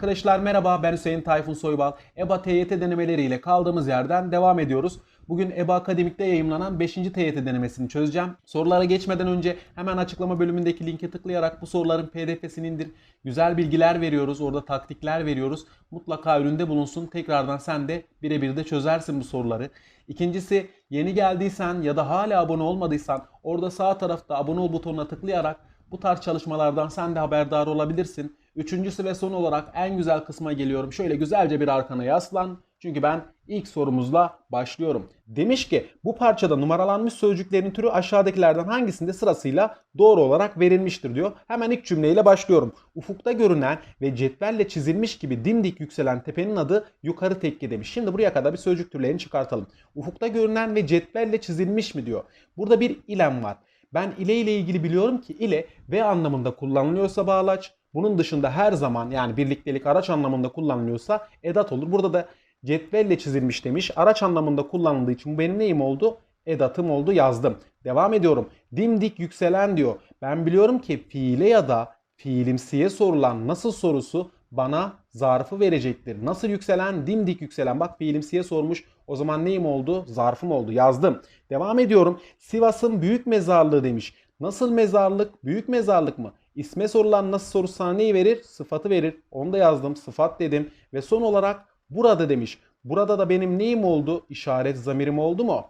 Arkadaşlar merhaba ben Hüseyin Tayfun Soybal. EBA TYT denemeleriyle kaldığımız yerden devam ediyoruz. Bugün EBA Akademik'te yayımlanan 5. TYT denemesini çözeceğim. Sorulara geçmeden önce hemen açıklama bölümündeki linke tıklayarak bu soruların pdf'sini indir. Güzel bilgiler veriyoruz, orada taktikler veriyoruz. Mutlaka üründe bulunsun. Tekrardan sen de birebir de çözersin bu soruları. İkincisi yeni geldiysen ya da hala abone olmadıysan orada sağ tarafta abone ol butonuna tıklayarak bu tarz çalışmalardan sen de haberdar olabilirsin. Üçüncüsü ve son olarak en güzel kısma geliyorum. Şöyle güzelce bir arkana yaslan. Çünkü ben ilk sorumuzla başlıyorum. Demiş ki bu parçada numaralanmış sözcüklerin türü aşağıdakilerden hangisinde sırasıyla doğru olarak verilmiştir diyor. Hemen ilk cümleyle başlıyorum. Ufukta görünen ve cetvelle çizilmiş gibi dimdik yükselen tepenin adı yukarı tekke demiş. Şimdi buraya kadar bir sözcük türlerini çıkartalım. Ufukta görünen ve cetvelle çizilmiş mi diyor. Burada bir ilem var. Ben ile ile ilgili biliyorum ki ile ve anlamında kullanılıyorsa bağlaç, bunun dışında her zaman yani birliktelik araç anlamında kullanılıyorsa edat olur. Burada da cetvelle çizilmiş demiş. Araç anlamında kullanıldığı için bu benim neyim oldu? Edatım oldu yazdım. Devam ediyorum. Dimdik yükselen diyor. Ben biliyorum ki fiile ya da fiilimsiye sorulan nasıl sorusu bana zarfı verecektir. Nasıl yükselen? Dimdik yükselen. Bak fiilimsiye sormuş. O zaman neyim oldu? Zarfım oldu. Yazdım. Devam ediyorum. Sivas'ın büyük mezarlığı demiş. Nasıl mezarlık? Büyük mezarlık mı? İsme sorulan nasıl sorusu sana neyi verir? Sıfatı verir. Onu da yazdım. Sıfat dedim. Ve son olarak burada demiş. Burada da benim neyim oldu? İşaret zamirim oldu mu?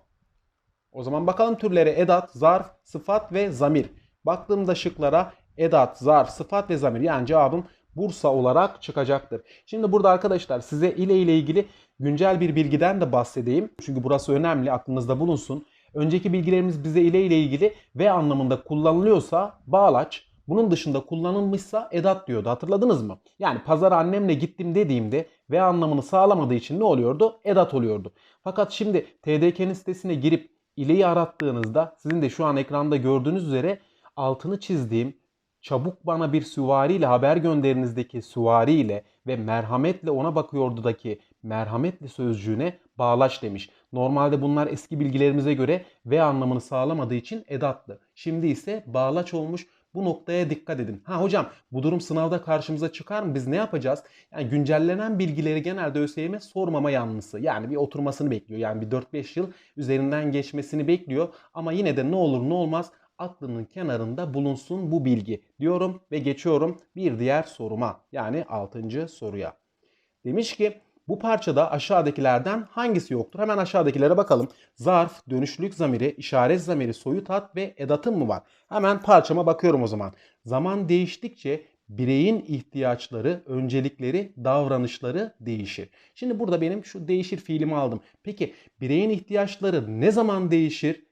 O zaman bakalım türlere edat, zarf, sıfat ve zamir. Baktığımda şıklara edat, zarf, sıfat ve zamir. Yani cevabım Bursa olarak çıkacaktır. Şimdi burada arkadaşlar size ile ile ilgili güncel bir bilgiden de bahsedeyim. Çünkü burası önemli aklınızda bulunsun. Önceki bilgilerimiz bize ile ile ilgili ve anlamında kullanılıyorsa bağlaç, bunun dışında kullanılmışsa edat diyordu. Hatırladınız mı? Yani pazara annemle gittim dediğimde ve anlamını sağlamadığı için ne oluyordu? Edat oluyordu. Fakat şimdi TDK'nin sitesine girip ileyi arattığınızda sizin de şu an ekranda gördüğünüz üzere altını çizdiğim çabuk bana bir süvariyle haber gönderinizdeki süvariyle ve merhametle ona bakıyordudaki merhametli sözcüğüne bağlaç demiş. Normalde bunlar eski bilgilerimize göre ve anlamını sağlamadığı için edatlı. Şimdi ise bağlaç olmuş. Bu noktaya dikkat edin. Ha hocam bu durum sınavda karşımıza çıkar mı? Biz ne yapacağız? Yani güncellenen bilgileri genelde ÖSYM sormama yanlısı. Yani bir oturmasını bekliyor. Yani bir 4-5 yıl üzerinden geçmesini bekliyor. Ama yine de ne olur ne olmaz aklının kenarında bulunsun bu bilgi diyorum ve geçiyorum bir diğer soruma yani 6. soruya. Demiş ki bu parçada aşağıdakilerden hangisi yoktur? Hemen aşağıdakilere bakalım. Zarf, dönüşlülük zamiri, işaret zamiri, soyut hat ve edatım mı var? Hemen parçama bakıyorum o zaman. Zaman değiştikçe bireyin ihtiyaçları, öncelikleri, davranışları değişir. Şimdi burada benim şu değişir fiilimi aldım. Peki bireyin ihtiyaçları ne zaman değişir?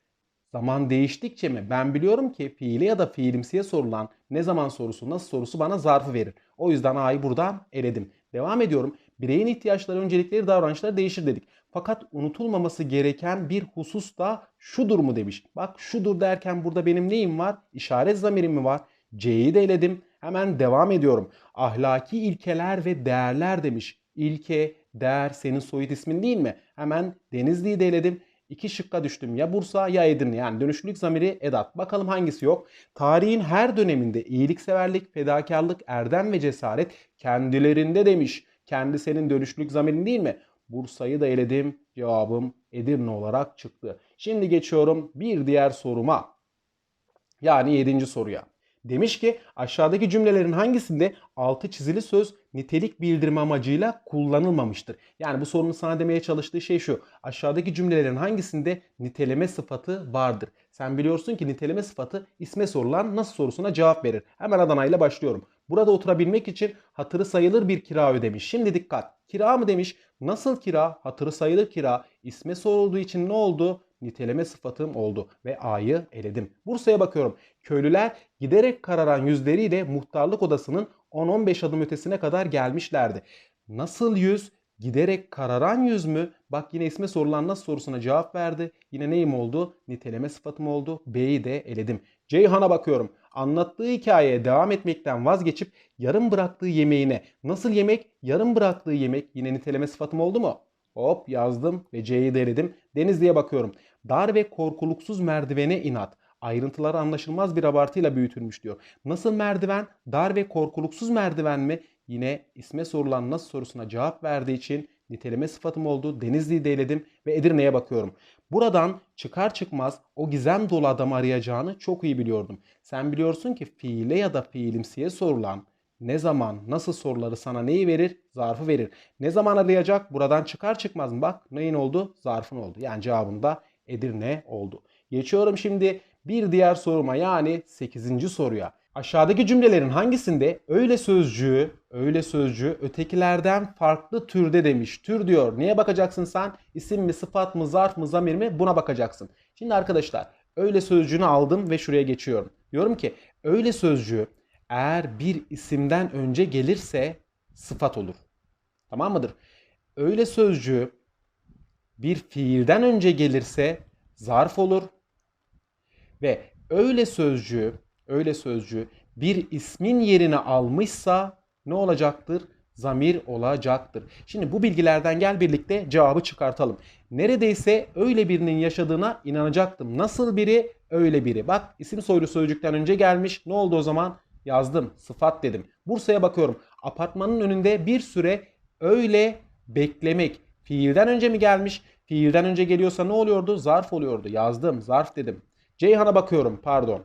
Zaman değiştikçe mi? Ben biliyorum ki fiile ya da fiilimsiye sorulan ne zaman sorusu, nasıl sorusu bana zarfı verir. O yüzden A'yı buradan eledim. Devam ediyorum. Bireyin ihtiyaçları, öncelikleri, davranışları değişir dedik. Fakat unutulmaması gereken bir husus da şudur mu demiş. Bak şudur derken burada benim neyim var? İşaret zamirim mi var? C'yi de eledim. Hemen devam ediyorum. Ahlaki ilkeler ve değerler demiş. İlke, değer senin soyut ismin değil mi? Hemen Denizli'yi de eledim. İki şıkka düştüm. Ya Bursa ya Edirne. Yani dönüşlülük zamiri edat. Bakalım hangisi yok. Tarihin her döneminde iyilikseverlik, fedakarlık, erdem ve cesaret kendilerinde demiş. Kendi senin dönüşlülük zamirin değil mi? Bursa'yı da eledim. Cevabım Edirne olarak çıktı. Şimdi geçiyorum bir diğer soruma. Yani yedinci soruya. Demiş ki aşağıdaki cümlelerin hangisinde altı çizili söz nitelik bildirme amacıyla kullanılmamıştır? Yani bu sorunun sana demeye çalıştığı şey şu. Aşağıdaki cümlelerin hangisinde niteleme sıfatı vardır? Sen biliyorsun ki niteleme sıfatı isme sorulan nasıl sorusuna cevap verir. Hemen Adana ile başlıyorum. Burada oturabilmek için hatırı sayılır bir kira ödemiş. Şimdi dikkat. Kira mı demiş? Nasıl kira? Hatırı sayılır kira. İsme sorulduğu için ne oldu? Niteleme sıfatım oldu ve A'yı eledim. Bursa'ya bakıyorum. Köylüler giderek kararan yüzleriyle muhtarlık odasının 10-15 adım ötesine kadar gelmişlerdi. Nasıl yüz? Giderek kararan yüz mü? Bak yine isme sorulan nasıl sorusuna cevap verdi. Yine neyim oldu? Niteleme sıfatım oldu. B'yi de eledim. Ceyhan'a bakıyorum. Anlattığı hikayeye devam etmekten vazgeçip yarım bıraktığı yemeğine. Nasıl yemek? Yarım bıraktığı yemek. Yine niteleme sıfatım oldu mu? Hop yazdım ve C'yi de eledim. Denizli'ye bakıyorum. Dar ve korkuluksuz merdivene inat. Ayrıntıları anlaşılmaz bir abartıyla büyütülmüş diyor. Nasıl merdiven? Dar ve korkuluksuz merdiven mi? Yine isme sorulan nasıl sorusuna cevap verdiği için niteleme sıfatım oldu. Denizli'yi de eledim ve Edirne'ye bakıyorum. Buradan çıkar çıkmaz o gizem dolu adamı arayacağını çok iyi biliyordum. Sen biliyorsun ki fiile ya da fiilimsiye sorulan ne zaman, nasıl soruları sana neyi verir? Zarfı verir. Ne zaman arayacak? Buradan çıkar çıkmaz mı? Bak neyin oldu? Zarfın oldu. Yani cevabım da Edirne oldu. Geçiyorum şimdi bir diğer soruma yani 8. soruya. Aşağıdaki cümlelerin hangisinde öyle sözcüğü, öyle sözcüğü ötekilerden farklı türde demiş. Tür diyor. Neye bakacaksın sen? İsim mi, sıfat mı, zarf mı, zamir mi? Buna bakacaksın. Şimdi arkadaşlar öyle sözcüğünü aldım ve şuraya geçiyorum. Diyorum ki öyle sözcüğü eğer bir isimden önce gelirse sıfat olur. Tamam mıdır? Öyle sözcüğü bir fiilden önce gelirse zarf olur. Ve öyle sözcüğü, öyle sözcüğü bir ismin yerini almışsa ne olacaktır? Zamir olacaktır. Şimdi bu bilgilerden gel birlikte cevabı çıkartalım. Neredeyse öyle birinin yaşadığına inanacaktım. Nasıl biri? Öyle biri. Bak isim soylu sözcükten önce gelmiş. Ne oldu o zaman? Yazdım. Sıfat dedim. Bursa'ya bakıyorum. Apartmanın önünde bir süre öyle beklemek. Fiilden önce mi gelmiş? Fiilden önce geliyorsa ne oluyordu? Zarf oluyordu. Yazdım. Zarf dedim. Ceyhan'a bakıyorum. Pardon.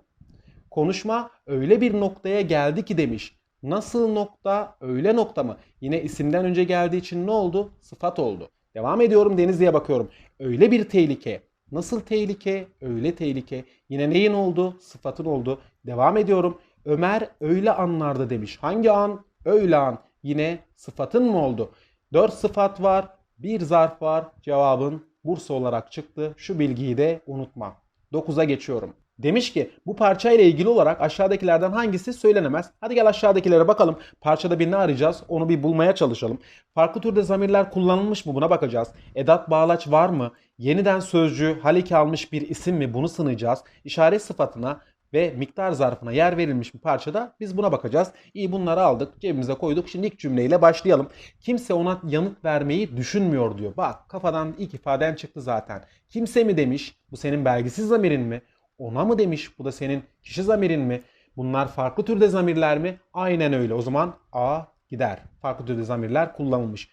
Konuşma öyle bir noktaya geldi ki demiş. Nasıl nokta? Öyle nokta mı? Yine isimden önce geldiği için ne oldu? Sıfat oldu. Devam ediyorum Denizli'ye bakıyorum. Öyle bir tehlike. Nasıl tehlike? Öyle tehlike. Yine neyin oldu? Sıfatın oldu. Devam ediyorum. Ömer öyle anlarda demiş. Hangi an? Öyle an. Yine sıfatın mı oldu? Dört sıfat var. Bir zarf var. Cevabın Bursa olarak çıktı. Şu bilgiyi de unutma. 9'a geçiyorum. Demiş ki bu parça ile ilgili olarak aşağıdakilerden hangisi söylenemez? Hadi gel aşağıdakilere bakalım. Parçada bir ne arayacağız? Onu bir bulmaya çalışalım. Farklı türde zamirler kullanılmış mı? Buna bakacağız. Edat bağlaç var mı? Yeniden sözcüğü haliki almış bir isim mi? Bunu sınayacağız. İşaret sıfatına ve miktar zarfına yer verilmiş bir parçada biz buna bakacağız. İyi bunları aldık cebimize koyduk. Şimdi ilk cümleyle başlayalım. Kimse ona yanıt vermeyi düşünmüyor diyor. Bak kafadan ilk ifaden çıktı zaten. Kimse mi demiş? Bu senin belgisiz zamirin mi? Ona mı demiş? Bu da senin kişi zamirin mi? Bunlar farklı türde zamirler mi? Aynen öyle. O zaman A gider. Farklı türde zamirler kullanılmış.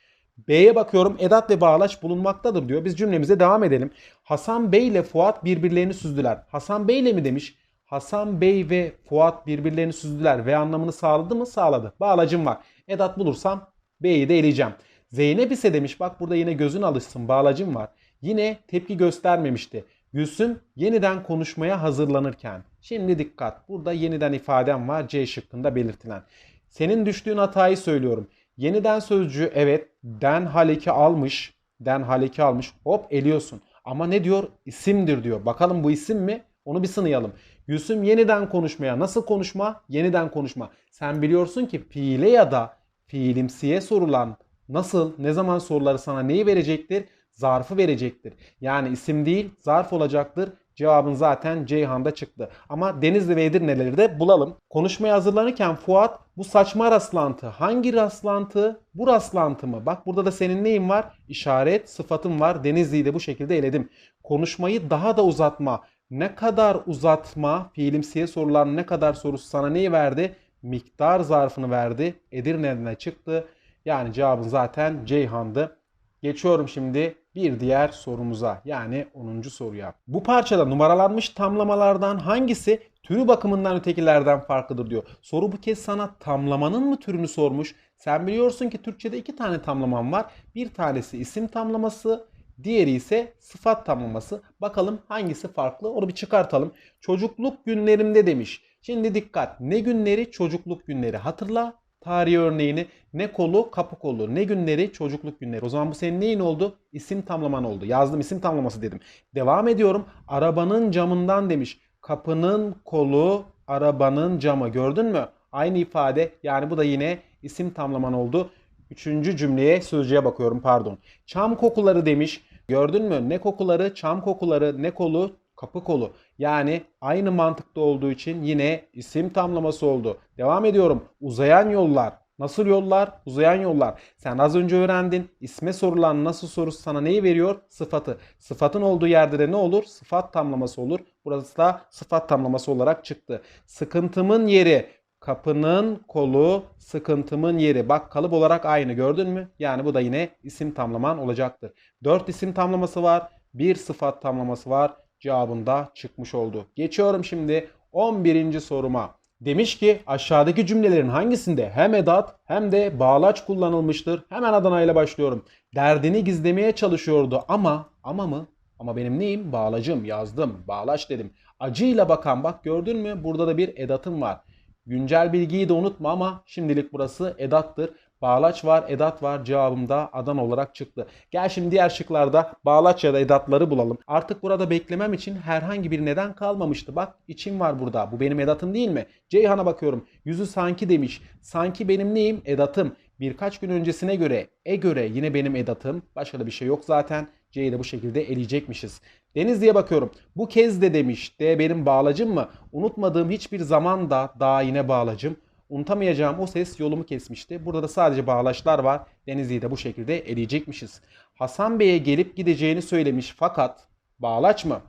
B'ye bakıyorum. Edat ve bağlaç bulunmaktadır diyor. Biz cümlemize devam edelim. Hasan Bey ile Fuat birbirlerini süzdüler. Hasan Bey ile mi demiş? Hasan Bey ve Fuat birbirlerini süzdüler ve anlamını sağladı mı? Sağladı. Bağlacım var. Edat bulursam B'yi de eleyeceğim. Zeynep ise demiş bak burada yine gözün alışsın bağlacım var. Yine tepki göstermemişti. Gülsüm yeniden konuşmaya hazırlanırken. Şimdi dikkat. Burada yeniden ifadem var C şıkkında belirtilen. Senin düştüğün hatayı söylüyorum. Yeniden sözcüğü evet den haleki almış. Den haleki almış. Hop eliyorsun. Ama ne diyor? İsimdir diyor. Bakalım bu isim mi? Onu bir sınayalım. Gülsüm yeniden konuşmaya. Nasıl konuşma? Yeniden konuşma. Sen biliyorsun ki fiile ya da fiilimsiye sorulan nasıl, ne zaman soruları sana neyi verecektir? Zarfı verecektir. Yani isim değil, zarf olacaktır. Cevabın zaten Ceyhan'da çıktı. Ama Denizli ve Edirne'leri de bulalım. Konuşmaya hazırlanırken Fuat bu saçma rastlantı. Hangi rastlantı? Bu rastlantı mı? Bak burada da senin neyin var? İşaret, sıfatın var. Denizli'yi de bu şekilde eledim. Konuşmayı daha da uzatma. Ne kadar uzatma? Fiilimsiye sorulan ne kadar sorusu sana neyi verdi? Miktar zarfını verdi. Edirne'den çıktı. Yani cevabın zaten Ceyhan'dı. Geçiyorum şimdi bir diğer sorumuza yani 10. soruya. Bu parçada numaralanmış tamlamalardan hangisi türü bakımından ötekilerden farklıdır diyor. Soru bu kez sana tamlamanın mı türünü sormuş. Sen biliyorsun ki Türkçe'de iki tane tamlamam var. Bir tanesi isim tamlaması, diğeri ise sıfat tamlaması. Bakalım hangisi farklı onu bir çıkartalım. Çocukluk günlerimde demiş. Şimdi dikkat ne günleri çocukluk günleri hatırla tarihi örneğini ne kolu kapı kolu ne günleri çocukluk günleri. O zaman bu senin neyin oldu? İsim tamlaman oldu. Yazdım isim tamlaması dedim. Devam ediyorum. Arabanın camından demiş. Kapının kolu arabanın camı gördün mü? Aynı ifade yani bu da yine isim tamlaman oldu. Üçüncü cümleye sözcüğe bakıyorum pardon. Çam kokuları demiş. Gördün mü? Ne kokuları? Çam kokuları. Ne kolu? Kapı kolu. Yani aynı mantıkta olduğu için yine isim tamlaması oldu. Devam ediyorum. Uzayan yollar. Nasıl yollar? Uzayan yollar. Sen az önce öğrendin. İsme sorulan nasıl sorusu sana neyi veriyor? Sıfatı. Sıfatın olduğu yerde de ne olur? Sıfat tamlaması olur. Burası da sıfat tamlaması olarak çıktı. Sıkıntımın yeri. Kapının kolu sıkıntımın yeri. Bak kalıp olarak aynı gördün mü? Yani bu da yine isim tamlaman olacaktır. 4 isim tamlaması var. Bir sıfat tamlaması var. Cevabında çıkmış oldu. Geçiyorum şimdi 11. soruma. Demiş ki aşağıdaki cümlelerin hangisinde hem edat hem de bağlaç kullanılmıştır? Hemen Adana ile başlıyorum. Derdini gizlemeye çalışıyordu ama ama mı? Ama benim neyim? Bağlacım yazdım. Bağlaç dedim. Acıyla bakan bak gördün mü? Burada da bir edatım var. Güncel bilgiyi de unutma ama şimdilik burası edattır. Bağlaç var, edat var. Cevabım da adan olarak çıktı. Gel şimdi diğer şıklarda bağlaç ya da edatları bulalım. Artık burada beklemem için herhangi bir neden kalmamıştı. Bak içim var burada. Bu benim edatım değil mi? Ceyhan'a bakıyorum. Yüzü sanki demiş. Sanki benim neyim? Edatım. Birkaç gün öncesine göre, e göre yine benim edatım. Başka da bir şey yok zaten. C'yi de bu şekilde eleyecekmişiz. Denizli'ye bakıyorum. Bu kez de demiş. D benim bağlacım mı? Unutmadığım hiçbir zaman da daha yine bağlacım. Unutamayacağım o ses yolumu kesmişti. Burada da sadece bağlaçlar var. Denizli'yi de bu şekilde eleyecekmişiz. Hasan Bey'e gelip gideceğini söylemiş fakat bağlaç mı?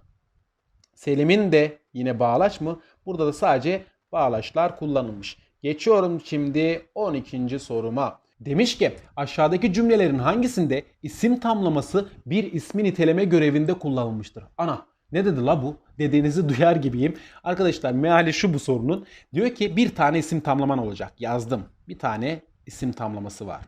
Selim'in de yine bağlaç mı? Burada da sadece bağlaçlar kullanılmış. Geçiyorum şimdi 12. soruma. Demiş ki aşağıdaki cümlelerin hangisinde isim tamlaması bir ismi niteleme görevinde kullanılmıştır? Ana ne dedi la bu? Dediğinizi duyar gibiyim. Arkadaşlar meali şu bu sorunun. Diyor ki bir tane isim tamlaman olacak. Yazdım. Bir tane isim tamlaması var.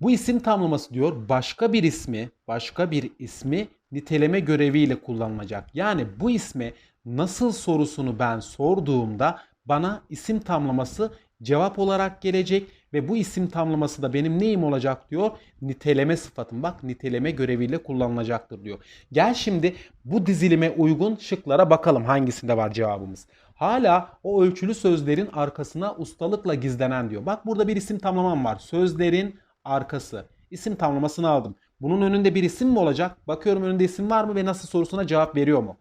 Bu isim tamlaması diyor başka bir ismi, başka bir ismi niteleme göreviyle kullanılacak. Yani bu isme nasıl sorusunu ben sorduğumda bana isim tamlaması cevap olarak gelecek ve bu isim tamlaması da benim neyim olacak diyor. Niteleme sıfatım. Bak niteleme göreviyle kullanılacaktır diyor. Gel şimdi bu dizilime uygun şıklara bakalım hangisinde var cevabımız. Hala o ölçülü sözlerin arkasına ustalıkla gizlenen diyor. Bak burada bir isim tamlamam var. Sözlerin arkası. İsim tamlamasını aldım. Bunun önünde bir isim mi olacak? Bakıyorum önünde isim var mı ve nasıl sorusuna cevap veriyor mu?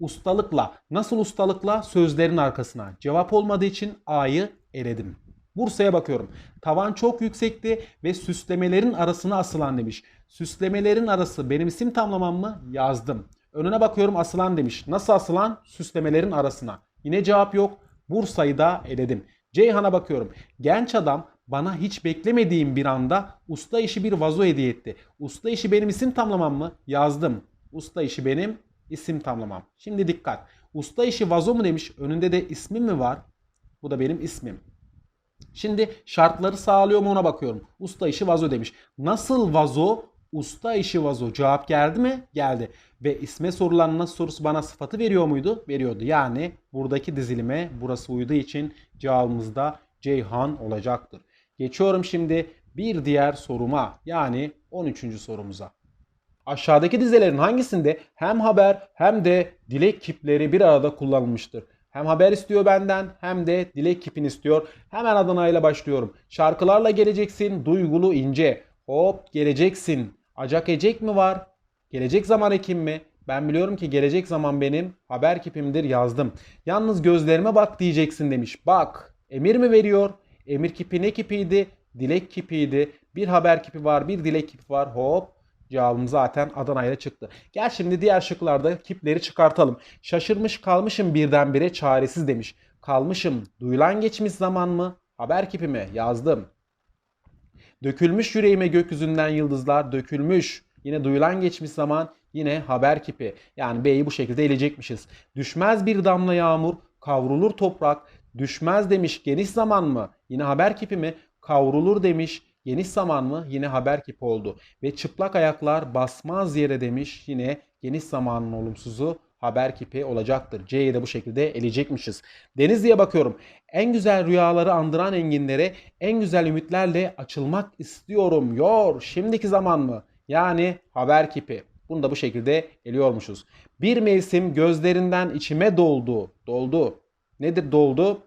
Ustalıkla. Nasıl ustalıkla? Sözlerin arkasına. Cevap olmadığı için A'yı eledim. Bursa'ya bakıyorum. Tavan çok yüksekti ve süslemelerin arasına asılan demiş. Süslemelerin arası benim isim tamlamam mı? Yazdım. Önüne bakıyorum asılan demiş. Nasıl asılan? Süslemelerin arasına. Yine cevap yok. Bursa'yı da eledim. Ceyhan'a bakıyorum. Genç adam bana hiç beklemediğim bir anda usta işi bir vazo hediye etti. Usta işi benim isim tamlamam mı? Yazdım. Usta işi benim isim tamlamam. Şimdi dikkat. Usta işi vazo mu demiş. Önünde de ismim mi var? Bu da benim ismim. Şimdi şartları sağlıyor mu ona bakıyorum. Usta işi vazo demiş. Nasıl vazo? Usta işi vazo. Cevap geldi mi? Geldi. Ve isme sorulan nasıl sorusu bana sıfatı veriyor muydu? Veriyordu. Yani buradaki dizilime burası uyduğu için cevabımız da Ceyhan olacaktır. Geçiyorum şimdi bir diğer soruma yani 13. sorumuza. Aşağıdaki dizelerin hangisinde hem haber hem de dilek kipleri bir arada kullanılmıştır? Hem haber istiyor benden hem de dilek kipini istiyor. Hemen Adana ile başlıyorum. Şarkılarla geleceksin duygulu ince. Hop geleceksin. Acak ecek mi var? Gelecek zaman ekim mi? Ben biliyorum ki gelecek zaman benim haber kipimdir yazdım. Yalnız gözlerime bak diyeceksin demiş. Bak emir mi veriyor? Emir kipi ne kipiydi? Dilek kipiydi. Bir haber kipi var, bir dilek kipi var. Hop Cevabım zaten Adana çıktı. Gel şimdi diğer şıklarda kipleri çıkartalım. Şaşırmış kalmışım birdenbire çaresiz demiş. Kalmışım duyulan geçmiş zaman mı? Haber kipi mi? Yazdım. Dökülmüş yüreğime gökyüzünden yıldızlar dökülmüş. Yine duyulan geçmiş zaman yine haber kipi. Yani B'yi bu şekilde eleyecekmişiz. Düşmez bir damla yağmur kavrulur toprak. Düşmez demiş geniş zaman mı? Yine haber kipi mi? Kavrulur demiş Geniş zaman mı? Yine haber kipi oldu. Ve çıplak ayaklar basmaz yere demiş. Yine geniş zamanın olumsuzu haber kipi olacaktır. C'yi de bu şekilde eleyecekmişiz. Denizli'ye bakıyorum. En güzel rüyaları andıran enginlere en güzel ümitlerle açılmak istiyorum. Yor. Şimdiki zaman mı? Yani haber kipi. Bunu da bu şekilde eliyormuşuz. Bir mevsim gözlerinden içime doldu. Doldu. Nedir doldu?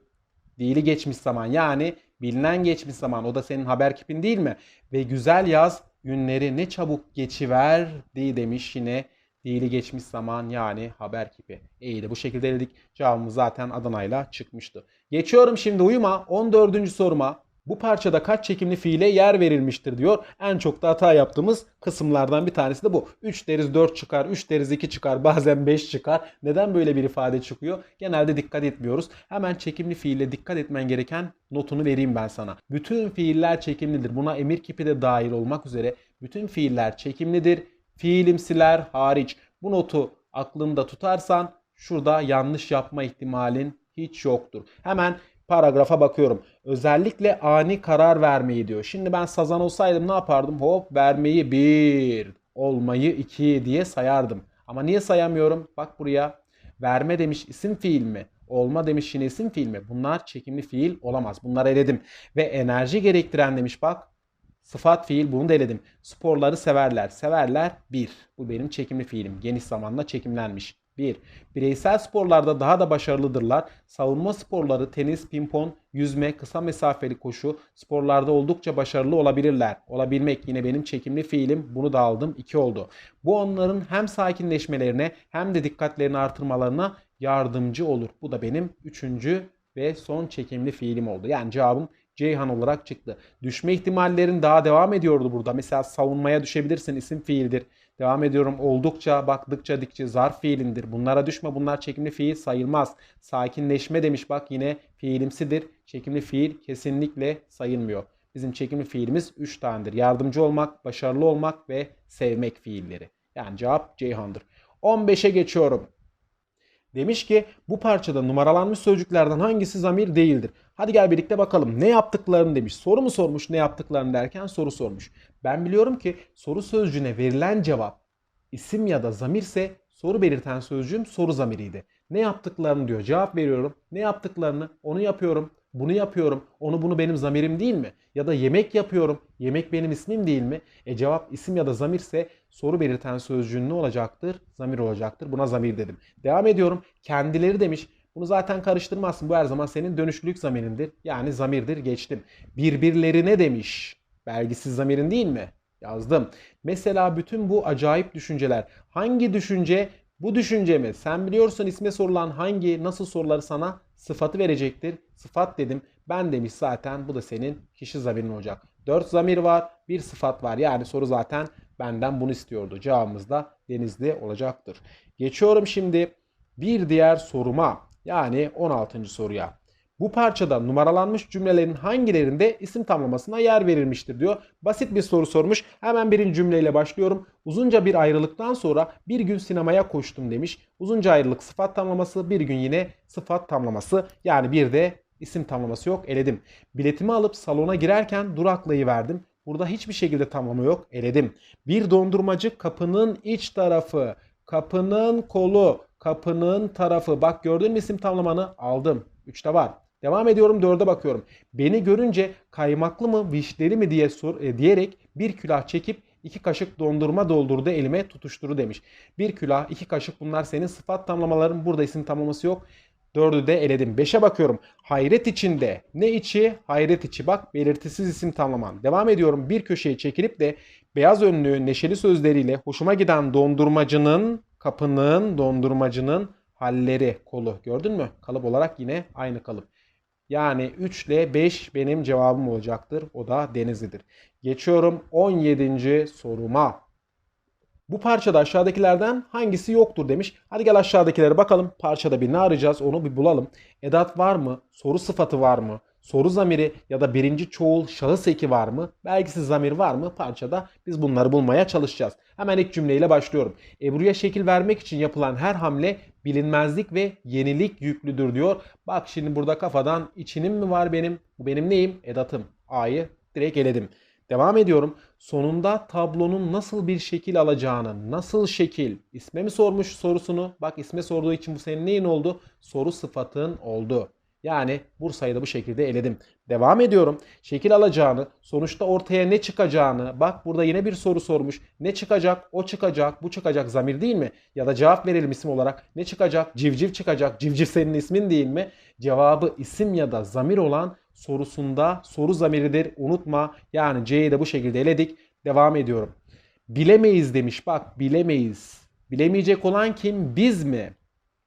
Dili geçmiş zaman. Yani bilinen geçmiş zaman o da senin haber kipin değil mi? Ve güzel yaz günleri ne çabuk geçiverdi demiş yine Dili geçmiş zaman yani haber kipi. İyi de bu şekilde dedik. Cevabımız zaten Adana'yla çıkmıştı. Geçiyorum şimdi uyuma 14. soruma. Bu parçada kaç çekimli fiile yer verilmiştir diyor. En çok da hata yaptığımız kısımlardan bir tanesi de bu. 3 deriz 4 çıkar, 3 deriz 2 çıkar, bazen 5 çıkar. Neden böyle bir ifade çıkıyor? Genelde dikkat etmiyoruz. Hemen çekimli fiille dikkat etmen gereken notunu vereyim ben sana. Bütün fiiller çekimlidir. Buna emir kipi de dahil olmak üzere bütün fiiller çekimlidir. Fiilimsiler hariç. Bu notu aklında tutarsan şurada yanlış yapma ihtimalin hiç yoktur. Hemen paragrafa bakıyorum. Özellikle ani karar vermeyi diyor. Şimdi ben sazan olsaydım ne yapardım? Hop vermeyi bir, olmayı iki diye sayardım. Ama niye sayamıyorum? Bak buraya. Verme demiş isim fiil mi? Olma demiş yine isim fiil mi? Bunlar çekimli fiil olamaz. Bunları eledim. Ve enerji gerektiren demiş bak. Sıfat fiil bunu da eledim. Sporları severler. Severler bir. Bu benim çekimli fiilim. Geniş zamanla çekimlenmiş. 1. Bireysel sporlarda daha da başarılıdırlar. Savunma sporları, tenis, pimpon, yüzme, kısa mesafeli koşu sporlarda oldukça başarılı olabilirler. Olabilmek yine benim çekimli fiilim. Bunu da aldım. 2 oldu. Bu onların hem sakinleşmelerine hem de dikkatlerini artırmalarına yardımcı olur. Bu da benim 3. ve son çekimli fiilim oldu. Yani cevabım Ceyhan olarak çıktı. Düşme ihtimallerin daha devam ediyordu burada. Mesela savunmaya düşebilirsin isim fiildir. Devam ediyorum. Oldukça, baktıkça, dikçe zarf fiilindir. Bunlara düşme. Bunlar çekimli fiil sayılmaz. Sakinleşme demiş bak yine fiilimsidir. Çekimli fiil kesinlikle sayılmıyor. Bizim çekimli fiilimiz 3 tanedir. Yardımcı olmak, başarılı olmak ve sevmek fiilleri. Yani cevap Ceyhan'dır. 15'e geçiyorum. Demiş ki bu parçada numaralanmış sözcüklerden hangisi zamir değildir? Hadi gel birlikte bakalım. Ne yaptıklarını demiş. Soru mu sormuş ne yaptıklarını derken soru sormuş. Ben biliyorum ki soru sözcüğüne verilen cevap isim ya da zamirse soru belirten sözcüğüm soru zamiriydi. Ne yaptıklarını diyor. Cevap veriyorum. Ne yaptıklarını onu yapıyorum. Bunu yapıyorum. Onu bunu benim zamirim değil mi? Ya da yemek yapıyorum. Yemek benim ismim değil mi? E cevap isim ya da zamirse soru belirten sözcüğün ne olacaktır? Zamir olacaktır. Buna zamir dedim. Devam ediyorum. Kendileri demiş. Bunu zaten karıştırmazsın. Bu her zaman senin dönüşlülük zamirindir. Yani zamirdir. Geçtim. Birbirlerine demiş. Belgisiz zamirin değil mi? Yazdım. Mesela bütün bu acayip düşünceler. Hangi düşünce bu düşünce mi? Sen biliyorsun isme sorulan hangi, nasıl soruları sana sıfatı verecektir. Sıfat dedim. Ben demiş zaten bu da senin kişi zamirin olacak. 4 zamir var, bir sıfat var. Yani soru zaten benden bunu istiyordu. Cevabımız da denizli olacaktır. Geçiyorum şimdi bir diğer soruma. Yani 16. soruya. Bu parçada numaralanmış cümlelerin hangilerinde isim tamlamasına yer verilmiştir diyor. Basit bir soru sormuş. Hemen birinci cümleyle başlıyorum. Uzunca bir ayrılıktan sonra bir gün sinemaya koştum demiş. Uzunca ayrılık sıfat tamlaması, bir gün yine sıfat tamlaması. Yani bir de isim tamlaması yok. Eledim. Biletimi alıp salona girerken duraklayıverdim. Burada hiçbir şekilde tamlama yok. Eledim. Bir dondurmacı kapının iç tarafı, kapının kolu, kapının tarafı. Bak gördün mü isim tamlamanı? Aldım. 3'te var. Devam ediyorum 4'e bakıyorum. Beni görünce kaymaklı mı vişneli mi diye sor, e, diyerek bir külah çekip iki kaşık dondurma doldurdu elime tutuşturu demiş. Bir külah iki kaşık bunlar senin sıfat tamlamaların. Burada isim tamlaması yok. Dördü de eledim. Beşe bakıyorum. Hayret içinde. Ne içi? Hayret içi. Bak belirtisiz isim tamlaman. Devam ediyorum. Bir köşeye çekilip de beyaz önlüğü neşeli sözleriyle hoşuma giden dondurmacının, kapının, dondurmacının halleri kolu. Gördün mü? Kalıp olarak yine aynı kalıp. Yani 3 ile 5 benim cevabım olacaktır. O da Denizli'dir. Geçiyorum 17. soruma. Bu parçada aşağıdakilerden hangisi yoktur demiş. Hadi gel aşağıdakilere bakalım. Parçada bir ne arayacağız onu bir bulalım. Edat var mı? Soru sıfatı var mı? Soru zamiri ya da birinci çoğul şahıs eki var mı? Belgisiz zamir var mı? Parçada biz bunları bulmaya çalışacağız. Hemen ilk cümleyle başlıyorum. Ebru'ya şekil vermek için yapılan her hamle bilinmezlik ve yenilik yüklüdür diyor. Bak şimdi burada kafadan içinim mi var benim? Bu benim neyim? Edatım. A'yı direkt eledim. Devam ediyorum. Sonunda tablonun nasıl bir şekil alacağını, nasıl şekil, isme mi sormuş sorusunu. Bak isme sorduğu için bu senin neyin oldu? Soru sıfatın oldu. Yani Bursa'yı da bu şekilde eledim. Devam ediyorum. Şekil alacağını, sonuçta ortaya ne çıkacağını, bak burada yine bir soru sormuş. Ne çıkacak? O çıkacak, bu çıkacak zamir değil mi? Ya da cevap verelim isim olarak. Ne çıkacak? Civciv çıkacak. Civciv senin ismin değil mi? Cevabı isim ya da zamir olan sorusunda soru zamiridir. Unutma. Yani C'yi de bu şekilde eledik. Devam ediyorum. Bilemeyiz demiş. Bak bilemeyiz. Bilemeyecek olan kim? Biz mi?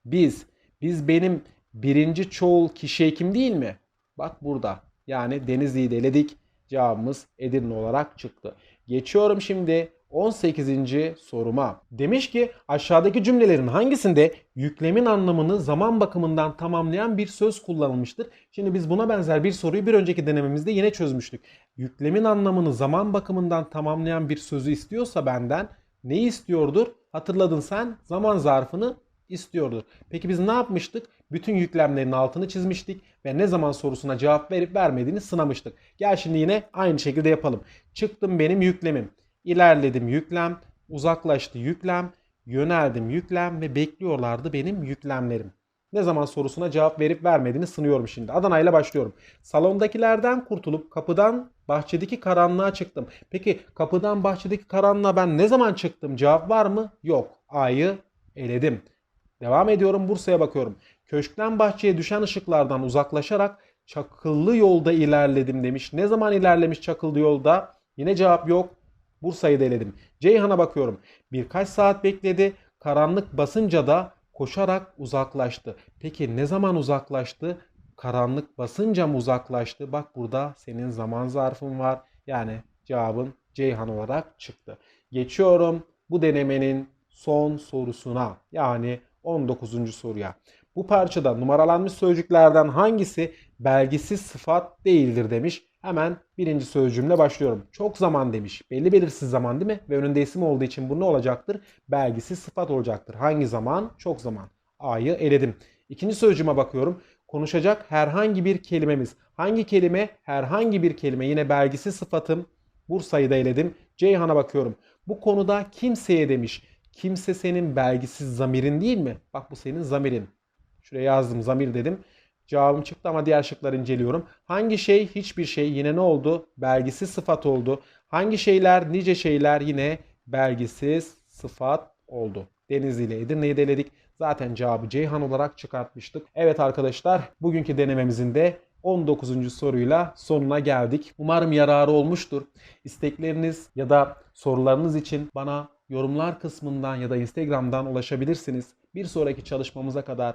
Biz. Biz benim birinci çoğul kişi ekim değil mi? Bak burada. Yani Denizli'yi de eledik. Cevabımız Edirne olarak çıktı. Geçiyorum şimdi 18. soruma. Demiş ki aşağıdaki cümlelerin hangisinde yüklemin anlamını zaman bakımından tamamlayan bir söz kullanılmıştır? Şimdi biz buna benzer bir soruyu bir önceki denememizde yine çözmüştük. Yüklemin anlamını zaman bakımından tamamlayan bir sözü istiyorsa benden neyi istiyordur? Hatırladın sen zaman zarfını istiyordur. Peki biz ne yapmıştık? Bütün yüklemlerin altını çizmiştik ve ne zaman sorusuna cevap verip vermediğini sınamıştık. Gel şimdi yine aynı şekilde yapalım. Çıktım benim yüklemim. İlerledim yüklem, uzaklaştı yüklem, yöneldim yüklem ve bekliyorlardı benim yüklemlerim. Ne zaman sorusuna cevap verip vermediğini sınıyorum şimdi. Adana ile başlıyorum. Salondakilerden kurtulup kapıdan bahçedeki karanlığa çıktım. Peki kapıdan bahçedeki karanlığa ben ne zaman çıktım? Cevap var mı? Yok. A'yı eledim. Devam ediyorum Bursa'ya bakıyorum. Köşkten bahçeye düşen ışıklardan uzaklaşarak çakıllı yolda ilerledim demiş. Ne zaman ilerlemiş çakıllı yolda? Yine cevap yok. Bursa'yı da eledim. Ceyhan'a bakıyorum. Birkaç saat bekledi. Karanlık basınca da koşarak uzaklaştı. Peki ne zaman uzaklaştı? Karanlık basınca mı uzaklaştı? Bak burada senin zaman zarfın var. Yani cevabın Ceyhan olarak çıktı. Geçiyorum bu denemenin son sorusuna. Yani 19. soruya. Bu parçada numaralanmış sözcüklerden hangisi belgisiz sıfat değildir demiş. Hemen birinci sözcüğümle başlıyorum. Çok zaman demiş. Belli belirsiz zaman değil mi? Ve önünde isim olduğu için bu ne olacaktır? Belgisiz sıfat olacaktır. Hangi zaman? Çok zaman. A'yı eledim. İkinci sözcüğüme bakıyorum. Konuşacak herhangi bir kelimemiz. Hangi kelime? Herhangi bir kelime. Yine belgisiz sıfatım. Bursa'yı da eledim. Ceyhan'a bakıyorum. Bu konuda kimseye demiş. Kimse senin belgisiz zamirin değil mi? Bak bu senin zamirin. Şuraya yazdım zamir dedim. Cevabım çıktı ama diğer şıkları inceliyorum. Hangi şey hiçbir şey yine ne oldu? Belgisiz sıfat oldu. Hangi şeyler nice şeyler yine belgisiz sıfat oldu. Denizli ile Edirne'yi de eledik. Zaten cevabı Ceyhan olarak çıkartmıştık. Evet arkadaşlar bugünkü denememizin de 19. soruyla sonuna geldik. Umarım yararı olmuştur. İstekleriniz ya da sorularınız için bana yorumlar kısmından ya da Instagram'dan ulaşabilirsiniz. Bir sonraki çalışmamıza kadar